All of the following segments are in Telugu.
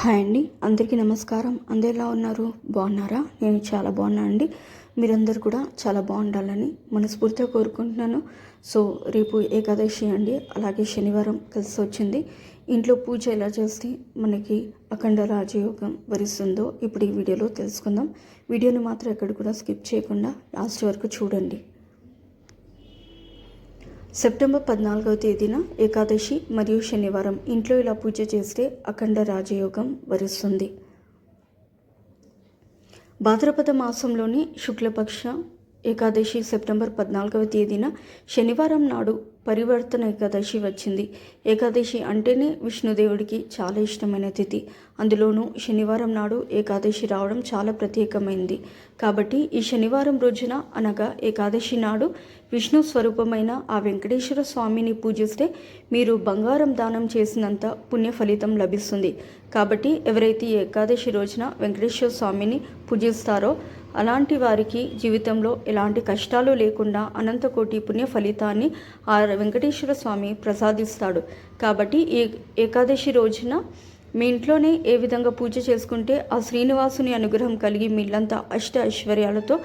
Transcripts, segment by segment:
హాయ్ అండి. అందరికీ నమస్కారం. అందరు ఎలా ఉన్నారు? బాగున్నారా? నేను చాలా బాగున్నా అండి. మీరందరూ కూడా చాలా బాగుండాలని మనస్ఫూర్తిగా కోరుకుంటున్నాను. సో రేపు ఏకాదశి అండి. అలాగే శనివారం కలిసి వచ్చింది. ఇంట్లో పూజ ఎలా చేస్తే మనకి అఖండ రాజయోగం వరిస్తుందో ఇప్పుడు ఈ వీడియోలో తెలుసుకుందాం. వీడియోని మాత్రం ఎక్కడ కూడా స్కిప్ చేయకుండా లాస్ట్ వరకు చూడండి. సెప్టెంబర్ పద్నాలుగవ తేదీన ఏకాదశి మరియు శనివారం ఇంట్లో ఇలా పూజ చేస్తే అఖండ రాజయోగం వరుస్తుంది. భాద్రపద మాసంలోని శుక్లపక్ష ఏకాదశి సెప్టెంబర్ పద్నాలుగవ తేదీన శనివారం నాడు పరివర్తన ఏకాదశి వచ్చింది. ఏకాదశి అంటేనే విష్ణుదేవుడికి చాలా ఇష్టమైన తిథి. అందులోనూ శనివారం నాడు ఏకాదశి రావడం చాలా ప్రత్యేకమైంది. కాబట్టి ఈ శనివారం రోజున అనగా ఏకాదశి నాడు విష్ణు స్వరూపమైన ఆ వెంకటేశ్వర స్వామిని పూజిస్తే మీరు బంగారం దానం చేసినంత పుణ్య ఫలితం లభిస్తుంది. కాబట్టి ఎవరైతే ఏకాదశి రోజున వెంకటేశ్వర స్వామిని పూజిస్తారో అలాంటి వారికి జీవితంలో ఎలాంటి కష్టాలు లేకుండా అనంతకోటి పుణ్య ఫలితాన్ని ఆ వెంకటేశ్వర స్వామి ప్రసాదిస్తాడు. కాబట్టి ఈ ఏకాదశి రోజున మీ ఇంట్లోనే ఏ విధంగా పూజ చేసుకుంటే ఆ శ్రీనివాసుని అనుగ్రహం కలిగి మీ ఇల్లంతా అష్ట ఐశ్వర్యాలతో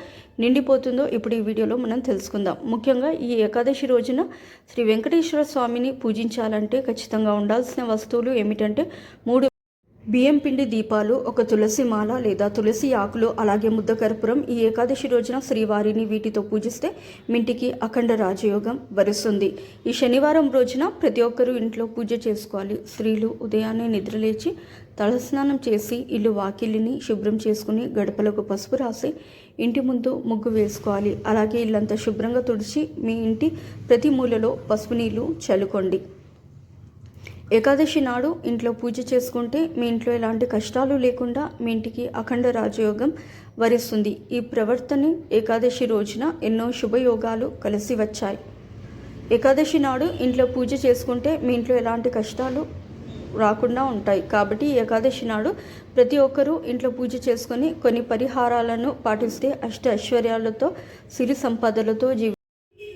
నిండిపోతుందో ఇప్పుడు ఈ వీడియోలో మనం తెలుసుకుందాం. ముఖ్యంగా ఈ ఏకాదశి రోజున శ్రీ వెంకటేశ్వర స్వామిని పూజించాలంటే ఖచ్చితంగా ఉండాల్సిన వస్తువులు ఏమిటంటే మూడు బియ్యం పిండి దీపాలు ఒక తులసి మాల లేదా తులసి ఆకులు అలాగే ముద్ద కర్పూరం ఈ ఏకాదశి రోజున శ్రీవారిని వీటితో పూజిస్తే మింటికి అఖండ రాజయోగం వరుస్తుంది. ఈ శనివారం రోజున ప్రతి ఒక్కరూ ఇంట్లో పూజ చేసుకోవాలి. స్త్రీలు ఉదయాన్నే నిద్రలేచి తలస్నానం చేసి ఇల్లు వాకిలిని శుభ్రం చేసుకుని గడపలకు పసుపు రాసి ఇంటి ముందు ముగ్గు వేసుకోవాలి. అలాగే ఇల్లంతా శుభ్రంగా తుడిచి మీ ఇంటి ప్రతి మూలలో పసుపు నీళ్ళు చల్లుకోండి. ఏకాదశి నాడు ఇంట్లో పూజ చేసుకుంటే మీ ఇంట్లో ఎలాంటి కష్టాలు లేకుండా మీ ఇంటికి అఖండ రాజయోగం వరిస్తుంది. ఈ ప్రవర్తన ఏకాదశి రోజున ఎన్నో శుభయోగాలు కలిసి వచ్చాయి. ఏకాదశి నాడు ఇంట్లో పూజ చేసుకుంటే మీ ఇంట్లో ఎలాంటి కష్టాలు రాకుండా ఉంటాయి. కాబట్టి ఏకాదశి నాడు ప్రతి ఒక్కరూ ఇంట్లో పూజ చేసుకొని కొన్ని పరిహారాలను పాటిస్తే అష్ట ఐశ్వర్యాలతో సిరి సంపదలతో జీవి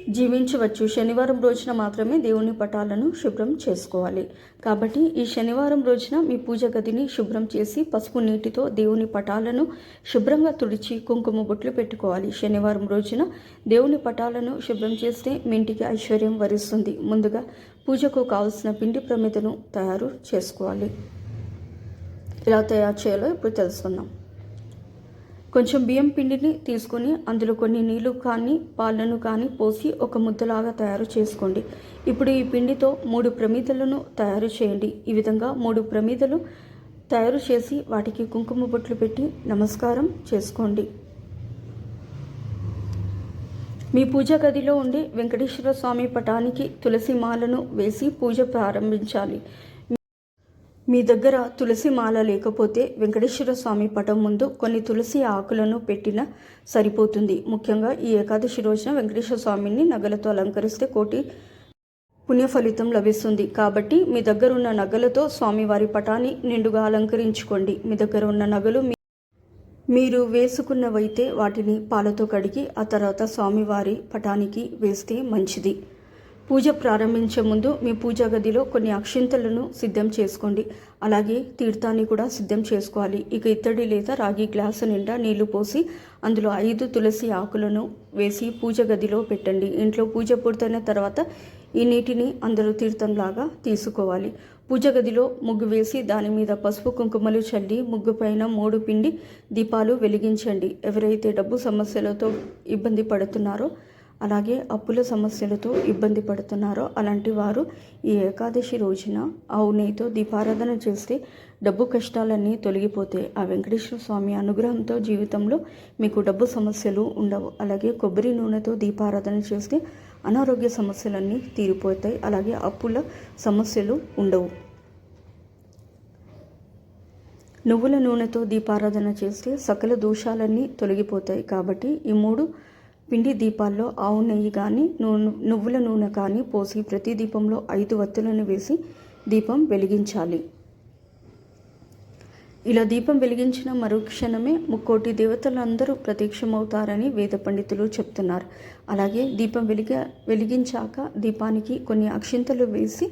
జీవించవచ్చు. శనివారం రోజున మాత్రమే దేవుని పటాలను శుభ్రం చేసుకోవాలి. కాబట్టి ఈ శనివారం రోజున మీ పూజ గదిని శుభ్రం చేసి పసుపు నీటితో దేవుని పటాలను శుభ్రంగా తుడిచి కుంకుమ బొట్లు పెట్టుకోవాలి. శనివారం రోజున దేవుని పటాలను శుభ్రం చేస్తే మీ ఇంటికి ఐశ్వర్యం వరిస్తుంది. ముందుగా పూజకు కావలసిన పిండి ప్రమిదను తయారు చేసుకోవాలి. ఎలా తయారు చేయాలో ఇప్పుడు తెలుసుకుందాం. కొంచెం బియ్యం పిండిని తీసుకొని అందులో కొన్ని నీళ్ళు కానీ పాలను కానీ పోసి ఒక ముద్దలాగా తయారు చేసుకోండి. ఇప్పుడు ఈ పిండితో మూడు ప్రమిదలను తయారు చేయండి. ఈ విధంగా మూడు ప్రమిదలు తయారు చేసి వాటికి కుంకుమ బొట్లు పెట్టి నమస్కారం చేసుకోండి. మీ పూజ గదిలో ఉండే వెంకటేశ్వర స్వామి పటానికి తులసి మాలను వేసి పూజ ప్రారంభించాలి. మీ దగ్గర తులసి మాల లేకపోతే వెంకటేశ్వర స్వామి పటం ముందు కొన్ని తులసి ఆకులను పెట్టిన సరిపోతుంది. ముఖ్యంగా ఈ ఏకాదశి రోజున వెంకటేశ్వర స్వామిని నగలతో అలంకరిస్తే కోటి పుణ్య ఫలితం లభిస్తుంది. కాబట్టి మీ దగ్గర ఉన్న నగలతో స్వామివారి పటాన్ని నిండుగా అలంకరించుకోండి. మీ దగ్గర ఉన్న నగలు మీరు వేసుకున్నవైతే వాటిని పాలతో కడిగి ఆ తర్వాత స్వామివారి పటానికి వేస్తే మంచిది. పూజ ప్రారంభించే ముందు మీ పూజా గదిలో కొన్ని అక్షింతలను సిద్ధం చేసుకోండి. అలాగే తీర్థాన్ని కూడా సిద్ధం చేసుకోవాలి. ఇక ఇత్తడి లేదా రాగి గ్లాసు నిండా నీళ్ళు పోసి అందులో ఐదు తులసి ఆకులను వేసి పూజ గదిలో పెట్టండి. ఇంట్లో పూజ పూర్తయిన తర్వాత ఈ నీటిని అందరూ తీర్థంలాగా తీసుకోవాలి. పూజ గదిలో ముగ్గు వేసి దాని మీద పసుపు కుంకుమలు చల్లి ముగ్గు పైన మూడు పిండి దీపాలు వెలిగించండి. ఎవరైతే డబ్బు సమస్యలతో ఇబ్బంది పడుతున్నారో అలాగే అప్పుల సమస్యలతో ఇబ్బంది పడుతున్నారో. అలాంటి వారు ఈ ఏకాదశి రోజున ఆవు నెయ్యితో దీపారాధన చేస్తే డబ్బు కష్టాలన్నీ తొలగిపోతాయి ఆ వెంకటేశ్వర స్వామి అనుగ్రహంతో జీవితంలో మీకు డబ్బు సమస్యలు ఉండవు. అలాగే కొబ్బరి నూనెతో దీపారాధన చేస్తే అనారోగ్య సమస్యలన్నీ తీరిపోతాయి. అలాగే అప్పుల సమస్యలు ఉండవు. నువ్వుల నూనెతో దీపారాధన చేస్తే సకల దోషాలన్నీ తొలగిపోతాయి. కాబట్టి ఈ మూడు పిండి దీపాల్లో ఆవు నెయ్యి కానీ నూనె నువ్వుల నూనె కానీ పోసి ప్రతి దీపంలో ఐదు వత్తులను వేసి దీపం వెలిగించాలి. ఇలా దీపం వెలిగించిన మరుక్షణమే ముక్కోటి దేవతలందరూ ప్రత్యక్షమవుతారని వేద పండితులు చెప్తున్నారు. అలాగే దీపం వెలిగ వెలిగించాక దీపానికి కొన్ని అక్షింతలు వేసి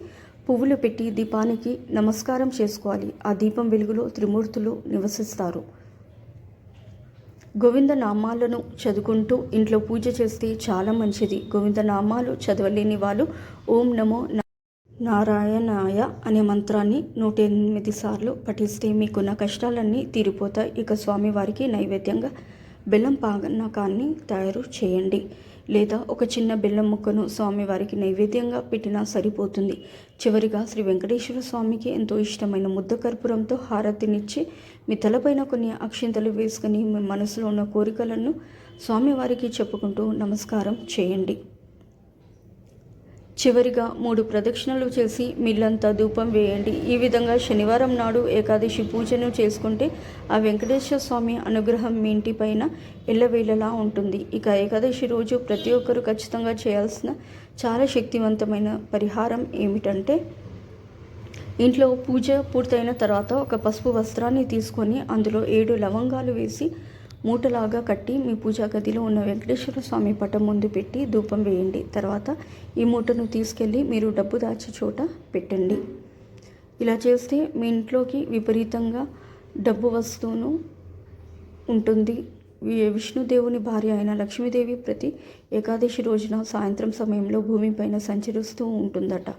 పువ్వులు పెట్టి దీపానికి నమస్కారం చేసుకోవాలి. ఆ దీపం వెలుగులో త్రిమూర్తులు నివసిస్తారు. గోవింద నామాలను చదువుకుంటూ ఇంట్లో పూజ చేస్తే చాలా మంచిది. గోవింద నామాలు చదవలేని వాళ్ళు ఓం నమో నారాయణాయ అనే మంత్రాన్ని నూట ఎనిమిది సార్లు పఠిస్తే మీకున్న కష్టాలన్నీ తీరిపోతాయి. ఇక స్వామివారికి నైవేద్యంగా బెల్లం పానకాన్ని తయారు చేయండి. లేదా ఒక చిన్న బెల్లం ముక్కను స్వామివారికి నైవేద్యంగా పెట్టినా సరిపోతుంది. చివరిగా శ్రీ వెంకటేశ్వర స్వామికి ఎంతో ఇష్టమైన ముద్ద కర్పూరంతో హారతినిచ్చి మీ తలపైన కొన్ని అక్షింతలు వేసుకుని మీ మనసులో ఉన్న కోరికలను స్వామివారికి చెప్పుకుంటూ నమస్కారం చేయండి. చివరిగా మూడు ప్రదక్షిణలు చేసి మిల్లంతా ధూపం వేయండి. ఈ విధంగా శనివారం నాడు ఏకాదశి పూజను చేసుకుంటే ఆ వెంకటేశ్వర స్వామి అనుగ్రహం మీ ఇంటి పైన ఎల్లవేళలా ఉంటుంది. ఇక ఏకాదశి రోజు ప్రతి ఒక్కరూ ఖచ్చితంగా చేయాల్సిన చాలా శక్తివంతమైన పరిహారం ఏమిటంటే ఇంట్లో పూజ పూర్తయిన తర్వాత ఒక పసుపు వస్త్రాన్ని తీసుకొని అందులో ఏడు లవంగాలు వేసి మూటలాగా కట్టి మీ పూజా గదిలో ఉన్న వెంకటేశ్వర స్వామి పటం ముందు పెట్టి ధూపం వేయండి. తర్వాత ఈ మూటను తీసుకెళ్ళి మీరు డబ్బు దాచే చోట పెట్టండి. ఇలా చేస్తే మీ ఇంట్లోకి విపరీతంగా డబ్బు వస్తువును ఉంటుంది. విష్ణుదేవుని భార్య అయిన లక్ష్మీదేవి ప్రతి ఏకాదశి రోజున సాయంత్రం సమయంలో భూమిపైన సంచరిస్తూ ఉంటుందట.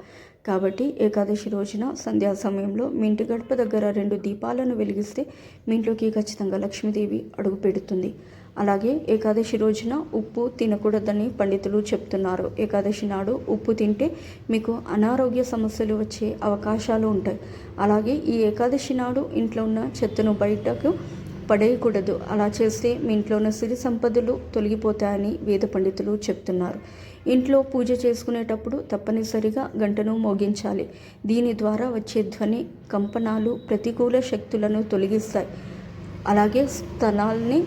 కాబట్టి ఏకాదశి రోజున సంధ్యా సమయంలో మీ ఇంటి గడప దగ్గర రెండు దీపాలను వెలిగిస్తే మీ ఇంట్లోకి ఖచ్చితంగా లక్ష్మీదేవి అడుగు పెడుతుంది. అలాగే ఏకాదశి రోజున ఉప్పు తినకూడదని పండితులు చెప్తున్నారు. ఏకాదశి నాడు ఉప్పు తింటే మీకు అనారోగ్య సమస్యలు వచ్చే అవకాశాలు ఉంటాయి. అలాగే ఈ ఏకాదశి నాడు ఇంట్లో ఉన్న చెత్తను బయటకు పడేయకూడదు. అలా చేస్తే మీ ఇంట్లోని సిరి సంపదలు తొలగిపోతాయని వేద పండితులు చెప్తున్నారు. ఇంట్లో పూజ చేసుకునేటప్పుడు తప్పనిసరిగా గంటను మోగించాలి. దీని ద్వారా వచ్చే ధ్వని కంపనాలు ప్రతికూల శక్తులను తొలగిస్తాయి. అలాగే స్థలాల్ని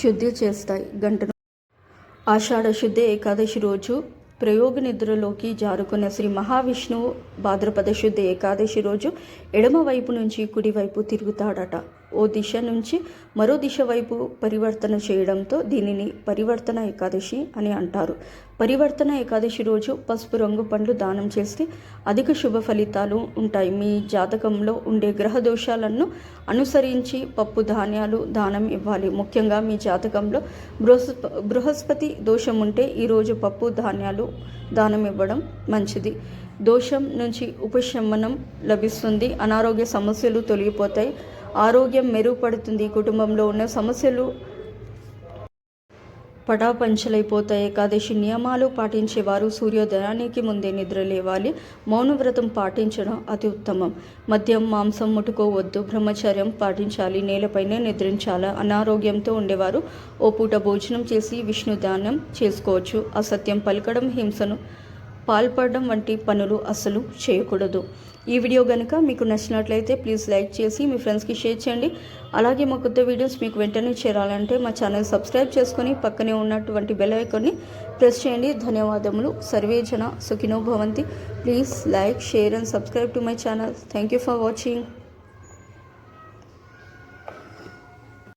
శుద్ధి చేస్తాయి. గంటను ఆషాఢ శుద్ధ ఏకాదశి రోజు ప్రయోగ నిద్రలోకి జారుకున్న శ్రీ మహావిష్ణువు భాద్రపద శుద్ధ ఏకాదశి రోజు ఎడమ వైపు నుంచి కుడివైపు తిరుగుతాడట. ఓ దిశ నుంచి మరో దిశ వైపు పరివర్తన చేయడంతో దీనిని పరివర్తన ఏకాదశి అని అంటారు. పరివర్తన ఏకాదశి రోజు పసుపు రంగు పండ్లు దానం చేస్తే అధిక శుభ ఫలితాలు ఉంటాయి. మీ జాతకంలో ఉండే గ్రహ దోషాలను అనుసరించి పప్పు ధాన్యాలు దానం ఇవ్వాలి. ముఖ్యంగా మీ జాతకంలో బృహస్ప బృహస్పతి దోషం ఉంటే ఈరోజు పప్పు ధాన్యాలు దానం ఇవ్వడం మంచిది. దోషం నుంచి ఉపశమనం లభిస్తుంది. అనారోగ్య సమస్యలు తొలగిపోతాయి. ఆరోగ్యం మెరుగుపడుతుంది. కుటుంబంలో ఉన్న సమస్యలు పటాపంచలైపోతాయి. ఏకాదశి నియమాలు పాటించేవారు సూర్యోదయానికి ముందే నిద్ర లేవాలి మౌనవ్రతం పాటించడం అతి ఉత్తమం మద్యం మాంసం ముట్టుకోవద్దు. బ్రహ్మచర్యం పాటించాలి. నేలపైనే నిద్రించాలి. అనారోగ్యంతో ఉండేవారు ఓ పూట భోజనం చేసి విష్ణు దానం చేసుకోవచ్చు. అసత్యం పలకడం హింసను పాల్పడడం వంటి పనులు అస్సలు చేయకూడదు. ఈ వీడియో కనుక మీకు నచ్చినట్లయితే ప్లీజ్ లైక్ చేసి మీ ఫ్రెండ్స్కి షేర్ చేయండి. అలాగే మా కొత్త వీడియోస్ మీకు వెంటనే చేరాలంటే మా ఛానల్ సబ్స్క్రైబ్ చేసుకొని పక్కనే ఉన్నటువంటి బెల్ ఐకాన్ని ప్రెస్ చేయండి. ధన్యవాదములు. సర్వే జన సుఖినో భవంతి. Please like share and subscribe to my channel. Thank you for watching.